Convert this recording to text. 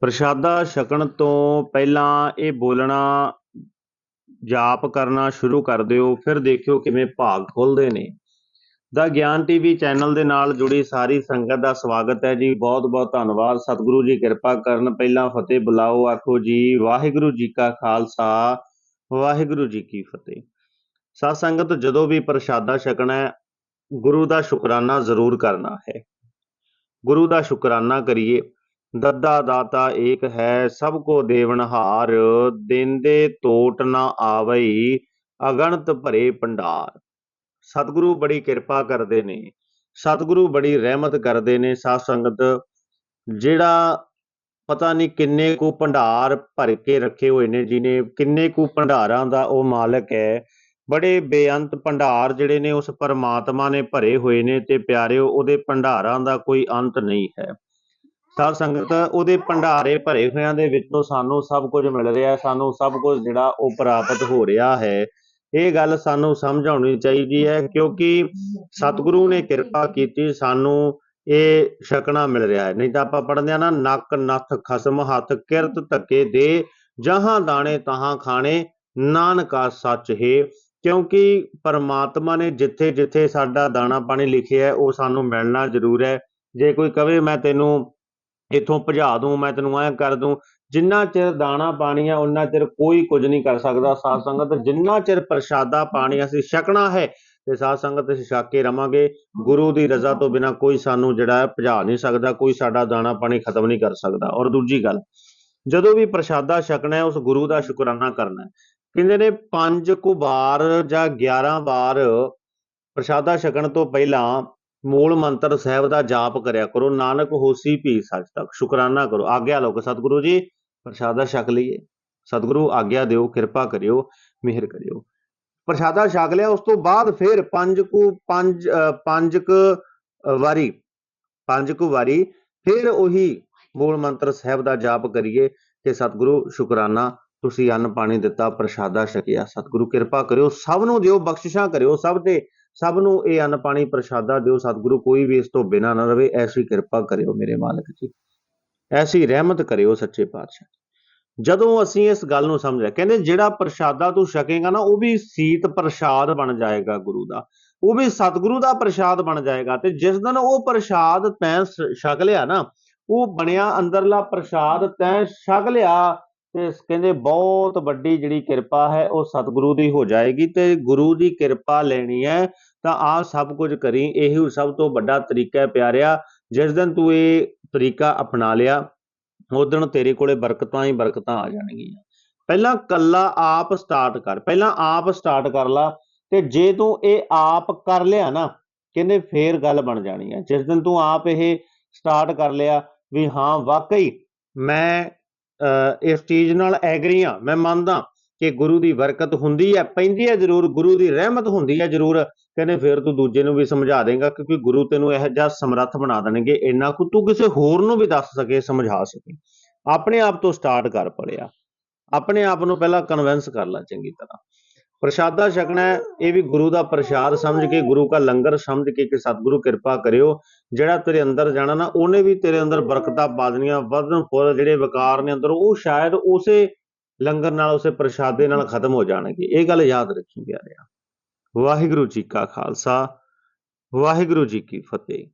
ਪ੍ਰਸ਼ਾਦਾ ਛਕਣ ਤੋਂ ਪਹਿਲਾਂ ਇਹ ਬੋਲਣਾ, ਜਾਪ ਕਰਨਾ ਸ਼ੁਰੂ ਕਰ ਦਿਓ, ਫਿਰ ਦੇਖਿਓ ਕਿਵੇਂ ਭਾਗ ਖੁੱਲਦੇ ਨੇ। ਦਾ ਗਿਆਨ ਟੀਵੀ ਚੈਨਲ ਦੇ ਨਾਲ ਜੁੜੀ ਸਾਰੀ ਸੰਗਤ ਦਾ ਸਵਾਗਤ ਹੈ ਜੀ। ਬਹੁਤ ਬਹੁਤ ਧੰਨਵਾਦ। ਸਤਿਗੁਰੂ ਜੀ, ਕਿਰਪਾ ਕਰਨ। ਪਹਿਲਾਂ ਫਤਿਹ ਬੁਲਾਓ, ਆਖੋ ਜੀ, ਵਾਹਿਗੁਰੂ ਜੀ ਕਾ ਖਾਲਸਾ, ਵਾਹਿਗੁਰੂ ਜੀ ਕੀ ਫਤਿਹ। ਸਾਧ ਸੰਗਤ, ਜਦੋਂ ਵੀ ਪ੍ਰਸ਼ਾਦਾ ਛਕਣਾ ਹੈ, ਗੁਰੂ ਦਾ ਸ਼ੁਕਰਾਨਾ ਜ਼ਰੂਰ ਕਰਨਾ ਹੈ। ਗੁਰੂ ਦਾ ਸ਼ੁਕਰਾਨਾ ਕਰੀਏ। ਦੱਦਾ ਦਾਤਾ ਏਕ ਹੈ ਸਭ ਕੋ ਦੇਵਨਹਾਰ ਦਿੰਦੇ ਤੋਟ ਨਾ ਆਵਈ, ਅਗਣਤ ਭਰੇ ਭੰਡਾਰ। ਸਤਿਗੁਰੂ ਬੜੀ ਕਿਰਪਾ ਕਰਦੇ ਨੇ, ਸਤਿਗੁਰੂ ਬੜੀ ਰਹਿਮਤ ਕਰਦੇ ਨੇ ਸਾਧ ਸੰਗਤ, ਜਿਹੜਾ ਪਤਾ ਨਹੀਂ ਕਿੰਨੇ ਕੁ ਭੰਡਾਰ ਭਰ ਕੇ ਰੱਖੇ ਹੋਏ ਨੇ ਜਿਹਨੇ ਕਿੰਨੇ ਕੁ ਭੰਡਾਰਾਂ ਦਾ ਉਹ ਮਾਲਕ ਹੈ। ਬੜੇ ਬੇਅੰਤ ਭੰਡਾਰ ਜਿਹੜੇ ਨੇ, ਉਸ ਪਰਮਾਤਮਾ ਨੇ ਭਰੇ ਹੋਏ ਨੇ ਤੇ ਪਿਆਰਿਓ, ਉਹਦੇ ਭੰਡਾਰਾਂ ਦਾ ਕੋਈ ਅੰਤ ਨਹੀਂ ਹੈ। ਸਾਧ ਸੰਗਤ, ਉਹਦੇ ਭੰਡਾਰੇ ਭਰੇ ਹੋਇਆਂ ਦੇ ਵਿੱਚੋਂ ਸਾਨੂੰ ਸਭ ਕੁਝ ਮਿਲ ਰਿਹਾ ਸਾਨੂੰ ਸਭ ਕੁਝ ਜਿਹੜਾ ਉਹ ਪ੍ਰਾਪਤ ਹੋ ਰਿਹਾ ਹੈ। ਇਹ ਗੱਲ ਸਾਨੂੰ ਸਮਝਾਉਣੀ ਚਾਹੀਦੀ ਹੈ ਕਿਉਂਕਿ ਸਤਿਗੁਰੂ ਨੇ ਕਿਰਪਾ ਕੀਤੀ, ਸਾਨੂੰ ਇਹ ਛਕਣਾ ਮਿਲ ਰਿਹਾ ਹੈ। ਨਹੀਂ ਤਾਂ ਆਪਾਂ ਪੜ੍ਹਦੇ ਆ ਨਾ, ਨੱਕ, ਨੱਥ, ਖਸਮ, ਹੱਥ, ਕਿਰਤ, ਧੱਕੇ ਦੇ ਜਹਾਂ, ਦਾਣੇ, ਤਹਾਂ ਖਾਣੇ, ਨਾਨਕਾ ਸੱਚ ਹੈ। ਕਿਉਂਕਿ ਪਰਮਾਤਮਾ ਨੇ ਜਿੱਥੇ ਜਿੱਥੇ ਸਾਡਾ ਦਾਣਾ ਪਾਣੀ ਲਿਖਿਆ ਹੈ, ਉਹ ਸਾਨੂੰ ਮਿਲਣਾ ਜ਼ਰੂਰ ਹੈ। ਜੇ ਕੋਈ ਕਵੇ ਮੈਂ ਤੈਨੂੰ ਇੱਥੋਂ ਭਜਾ ਦੂੰ, ਮੈਂ ਤੈਨੂੰ ਐਂ ਕਰ ਦੂੰ, ਜਿੰਨਾ ਚਿਰ ਦਾਣਾ, ਪਾਣੀ ਆ ਉਹਨਾਂ ਚਿਰ ਕੋਈ ਕੁਝ ਨਹੀਂ ਕਰ ਸਕਦਾ ਸਾਧ ਸੰਗਤ। ਜਿੰਨਾ ਚਿਰ ਪ੍ਰਸ਼ਾਦਾ, ਪਾਣੀ ਅਸੀਂ ਛਕਣਾ ਹੈ ਤੇ ਸਾਧ ਸੰਗਤ ਅਸੀਂ ਛਕ ਕੇ ਰਵਾਂਗੇ, ਗੁਰੂ ਦੀ ਰਜ਼ਾ ਤੋਂ ਬਿਨਾ ਕੋਈ ਸਾਨੂੰ ਜਿਹੜਾ ਭਜਾ ਨਹੀਂ ਸਕਦਾ, ਕੋਈ ਸਾਡਾ ਦਾਣਾ, ਪਾਣੀ ਖਤਮ ਨਹੀਂ ਕਰ ਸਕਦਾ। ਔਰ ਦੂਜੀ ਗੱਲ, ਜਦੋਂ ਵੀ ਪ੍ਰਸ਼ਾਦਾ ਛਕਣਾ ਹੈ, ਉਸ ਗੁਰੂ ਦਾ ਸ਼ੁਕਰਾਨਾ ਕਰਨਾ ਹੈ। ਕਹਿੰਦੇ ਨੇ, ਪੰਜ ਕੁ ਵਾਰ ਜਾਂ 11 ਵਾਰ ਪ੍ਰਸ਼ਾਦਾ ਛਕਣ ਤੋਂ ਪਹਿਲਾਂ ਮੂਲ ਮੰਤਰ ਸਾਹਿਬ ਦਾ ਜਾਪ ਕਰਿਆ ਕਰੋ, ਨਾਨਕ ਹੋਸੀ ਭੀ ਸੱਚ ਤੱਕ, ਸ਼ੁਕਰਾਨਾ ਕਰੋ। ਆਗਿਆ ਲਓ ਕਿ ਸਤਿਗੁਰੂ ਜੀ, ਪ੍ਰਸ਼ਾਦਾ ਛਕ ਲਈਏ। ਸਤਿਗੁਰੂ, ਆਗਿਆ ਦਿਓ, ਕਿਰਪਾ ਕਰਿਓ, ਮਿਹਰ ਕਰਿਓ। ਪ੍ਰਸ਼ਾਦਾ ਛਕ ਲਿਆ, ਉਸ ਤੋਂ ਬਾਅਦ ਫਿਰ ਪੰਜ ਕੁ, ਪੰਜ ਪੰਜ ਕੁ ਵਾਰੀ, ਪੰਜ ਕੁ ਵਾਰੀ ਫਿਰ ਉਹੀ ਮੂਲ ਮੰਤਰ ਸਾਹਿਬ ਦਾ ਜਾਪ ਕਰੀਏ ਕਿ ਸਤਿਗੁਰੂ, ਸ਼ੁਕਰਾਨਾ, ਤੁਸੀਂ ਅੰਨ ਪਾਣੀ ਦਿੱਤਾ, ਪ੍ਰਸ਼ਾਦਾ ਛਕਿਆ। ਸਤਿਗੁਰੂ, ਕਿਰਪਾ ਕਰਿਓ, ਸਭ ਨੂੰ ਦਿਓ, ਬਖਸ਼ਿਸ਼ਾਂ ਕਰਿਓ, ਸਭ ਤੇ ਸਭ ਨੂੰ ਇਹ ਅੰਨ ਪਾਣੀ ਪ੍ਰਸ਼ਾਦਾ ਦਿਓ, ਸਤਿਗੁਰੂ ਕੋਈ ਵੀ ਇਸ ਤੋਂ ਬਿਨਾ ਨਾ ਰਵੇ, ਐਸੀ ਕਿਰਪਾ ਕਰਿਓ ਮੇਰੇ ਮਾਲਕ ਜੀ। ਐਸੀ ਰਹਿਮਤ ਕਰਿਓ ਸੱਚੇ ਪਾਤਸ਼ਾਹ ਜਦੋਂ ਅਸੀਂ ਇਸ ਗੱਲ ਨੂੰ ਸਮਝਿਆ ਕਹਿੰਦੇ ਜਿਹੜਾ ਪ੍ਰਸ਼ਾਦਾ ਤੂੰ ਛਕੇਗਾ ਨਾ, ਉਹ ਵੀ ਸੀਤ ਪ੍ਰਸ਼ਾਦ ਬਣ ਜਾਏਗਾ ਗੁਰੂ ਦਾ। ਉਹ ਵੀ ਸਤਿਗੁਰੂ ਦਾ ਪ੍ਰਸ਼ਾਦ ਬਣ ਜਾਏਗਾ ਤੇ ਜਿਸ ਦਿਨ ਉਹ ਪ੍ਰਸ਼ਾਦ ਤੈਂ ਛਕ ਲਿਆ ਨਾ, ਉਹ ਬਣਿਆ ਅੰਦਰਲਾ ਪ੍ਰਸ਼ਾਦ ਤੈਂ ਛਕ ਲਿਆ ਇਸ ਕਹਿੰਦੇ ਬਹੁਤ ਵੱਡੀ ਜਿਹੜੀ ਕਿਰਪਾ ਹੈ, ਉਹ ਸਤਿਗੁਰੂ ਦੀ ਹੋ ਜਾਏਗੀ ਤੇ ਗੁਰੂ ਦੀ ਕਿਰਪਾ ਲੈਣੀ ਹੈ, ਤਾਂ ਆ ਸਭ ਕੁਝ ਕਰੀ। ਇਹੀ ਸਭ ਤੋਂ ਵੱਡਾ ਤਰੀਕਾ ਹੈ ਪਿਆਰਿਆ, ਜਿਸ ਦਿਨ ਤੂੰ ਇਹ ਤਰੀਕਾ ਅਪਣਾ ਲਿਆ, ਉਸ ਦਿਨ ਤੇਰੇ ਕੋਲੇ ਬਰਕਤਾਂ ਹੀ ਬਰਕਤਾਂ ਆ ਜਾਣਗੀਆਂ। ਪਹਿਲਾਂ ਕੱਲਾ ਆਪ ਸਟਾਰਟ ਕਰ, ਪਹਿਲਾਂ ਆਪ ਸਟਾਰਟ ਕਰ ਲਾ, ਤੇ ਜੇ ਤੂੰ ਇਹ ਆਪ ਕਰ ਲਿਆ ਨਾ, ਕਹਿੰਦੇ ਫੇਰ ਗੱਲ ਬਣ ਜਾਣੀ ਹੈ। ਜਿਸ ਦਿਨ ਤੂੰ ਆਪ ਇਹ ਸਟਾਰਟ ਕਰ ਲਿਆ ਵੀ ਹਾਂ, ਵਾਕਈ ਮੈਂ ਇਸ ਚੀਜ਼ ਨਾਲ ਐਗਰੀ ਹਾਂ, ਮੈਂ ਮੰਨਦਾ ਕਿ ਗੁਰੂ ਦੀ ਬਰਕਤ ਹੁੰਦੀ ਹੈ, ਪੈਂਦੀ ਹੈ ਜ਼ਰੂਰ, ਗੁਰੂ ਦੀ ਰਹਿਮਤ ਹੁੰਦੀ ਹੈ ਜ਼ਰੂਰ, ਕਹਿੰਦੇ ਫਿਰ ਤੂੰ ਦੂਜੇ ਨੂੰ ਵੀ ਸਮਝਾ ਦੇਂਗਾ ਕਿਉਂਕਿ ਗੁਰੂ ਤੈਨੂੰ ਇਹ ਜਿਹਾ ਸਮਰੱਥ ਬਣਾ ਦੇਣਗੇ, ਇੰਨਾ ਕੁ ਤੂੰ ਕਿਸੇ ਹੋਰ ਨੂੰ ਵੀ ਦੱਸ ਸਕੇ, ਸਮਝਾ ਸਕੇ। ਆਪਣੇ ਆਪ ਤੋਂ ਸਟਾਰਟ ਕਰ ਪੜਿਆ, ਆਪਣੇ ਆਪ ਨੂੰ ਪਹਿਲਾਂ ਕਨਵਿੰਸ ਕਰ ਲੈ ਚੰਗੀ ਤਰ੍ਹਾਂ। ਪ੍ਰਸ਼ਾਦਾ ਛਕਣਾ ਇਹ ਵੀ ਗੁਰੂ ਦਾ ਪ੍ਰਸ਼ਾਦ ਸਮਝ ਕੇ, ਗੁਰੂ ਦਾ ਲੰਗਰ ਸਮਝ ਕੇ ਕਿ ਸਤਿਗੁਰੂ ਕਿਰਪਾ ਕਰਿਓ, ਜਿਹੜਾ ਤੇਰੇ ਅੰਦਰ ਜਾਣਾ ਨਾ, ਉਹਨੇ ਵੀ ਤੇਰੇ ਅੰਦਰ ਬਰਕਤਾਂ ਪਾ ਦੇਣੀਆਂ ਵਧਨ ਫੁੱਲ ਜਿਹੜੇ ਵਿਕਾਰ ਨੇ ਅੰਦਰ, ਉਹ ਸ਼ਾਇਦ ਉਸੇ ਲੰਗਰ ਨਾਲ, ਉਸੇ ਪ੍ਰਸ਼ਾਦੇ ਨਾਲ ਖਤਮ ਹੋ ਜਾਣਗੇ। ਇਹ ਗੱਲ ਯਾਦ ਰੱਖੀ ਪਿਆਰਿਆ, ਵਾਹਿਗੁਰੂ ਜੀ ਕਾ ਖਾਲਸਾ, ਵਾਹਿਗੁਰੂ ਜੀ ਕੀ ਫਤਿਹ।